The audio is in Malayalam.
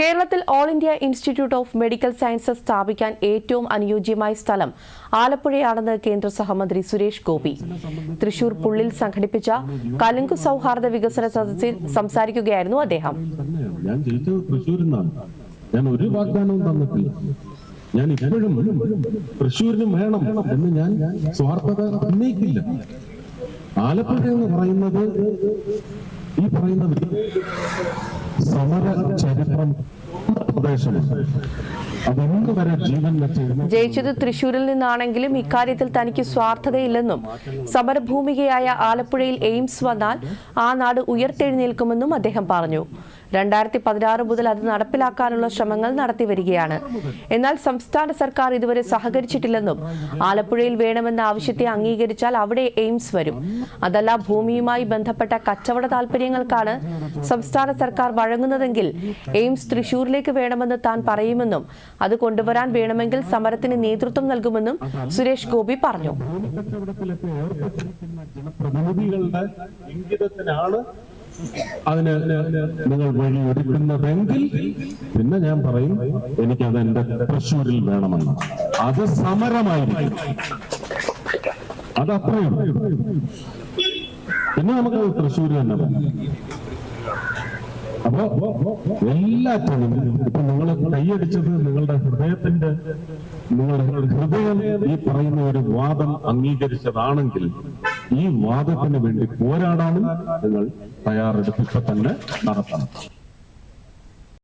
കേരളത്തിൽ all India institute of medical sciences സ്ഥാപിക്കാൻ ഏറ്റവും അനുയോജ്യമായ സ്ഥലം ആലപ്പുഴയാണെന്ന് കേന്ദ്ര സഹമന്ത്രി സുരേഷ് ഗോപി. തൃശൂർ പുള്ളിൽ സംഘടിപ്പിച്ച കലുങ്കു സൗഹാർദ്ദ വികസന സദസ്സിൽ സംസാരിക്കുകയായിരുന്നു അദ്ദേഹം. ഞാൻ ഞാൻ ഒരു വാഗ്ദാനവും തന്നിട്ടില്ല. ഞാൻ ഇപ്പോഴും തൃശ്ശൂരിന് വേണം എന്ന് ഞാൻ സ്വാർത്ഥത ഉന്നയിക്കില്ല. ആലപ്പുഴ എന്ന് പറയുന്നത് ഈ പറയുന്നത് സമര ചരിത്രം ജയിച്ചത് തൃശൂരിൽ നിന്നാണെങ്കിലും ഇക്കാര്യത്തിൽ തനിക്ക് സ്വാർത്ഥതയില്ലെന്നും സമരഭൂമികയായ ആലപ്പുഴയിൽ എയിംസ് വന്നാൽ ആ നാട് ഉയർത്തെഴുന്നേൽക്കുമെന്നും അദ്ദേഹം പറഞ്ഞു. രണ്ടായിരത്തി പതിനാറ് മുതൽ അത് നടപ്പിലാക്കാനുള്ള ശ്രമങ്ങൾ നടത്തി വരികയാണ്. എന്നാൽ സംസ്ഥാന സർക്കാർ ഇതുവരെ സഹകരിച്ചിട്ടില്ലെന്നും ആലപ്പുഴയിൽ വേണമെന്ന ആവശ്യത്തെ അംഗീകരിച്ചാൽ അവിടെ എയിംസ് വരും. അതല്ല ഭൂമിയുമായി ബന്ധപ്പെട്ട കച്ചവട താൽപര്യങ്ങൾക്കാണ് സംസ്ഥാന സർക്കാർ വഴങ്ങുന്നതെങ്കിൽ എയിംസ് തൃശൂരിലേക്ക് വേണമെന്ന് താൻ പറയുമെന്നും അത് കൊണ്ടുവരാൻ വേണമെങ്കിൽ സമരത്തിന് നേതൃത്വം നൽകുമെന്നും സുരേഷ് ഗോപി പറഞ്ഞു. ജനപ്രതിനിധികളുടെ അതിന് നിങ്ങൾ വഴി ഒരുക്കുന്നതെങ്കിൽ പിന്നെ ഞാൻ പറയും എനിക്കത് എന്റെ തൃശ്ശൂരിൽ വേണമെന്ന്. അത് സമരമായിരിക്കും. അത് അത്രയും പിന്നെ നമുക്ക് തൃശ്ശൂർ തന്നെ അപ്പൊ എല്ലാറ്റിനും ഇപ്പൊ നിങ്ങൾ കൈയടിച്ചത് നിങ്ങളുടെ ഹൃദയത്തിന്റെ നിങ്ങളുടെ ഹൃദയം ഈ പറയുന്ന ഒരു വാദം അംഗീകരിച്ചതാണെങ്കിൽ ഈ വാദത്തിന് വേണ്ടി പോരാടാനും നിങ്ങൾ തയ്യാറെടുപ്പ് ഇപ്പൊ തന്നെ നടത്തണം.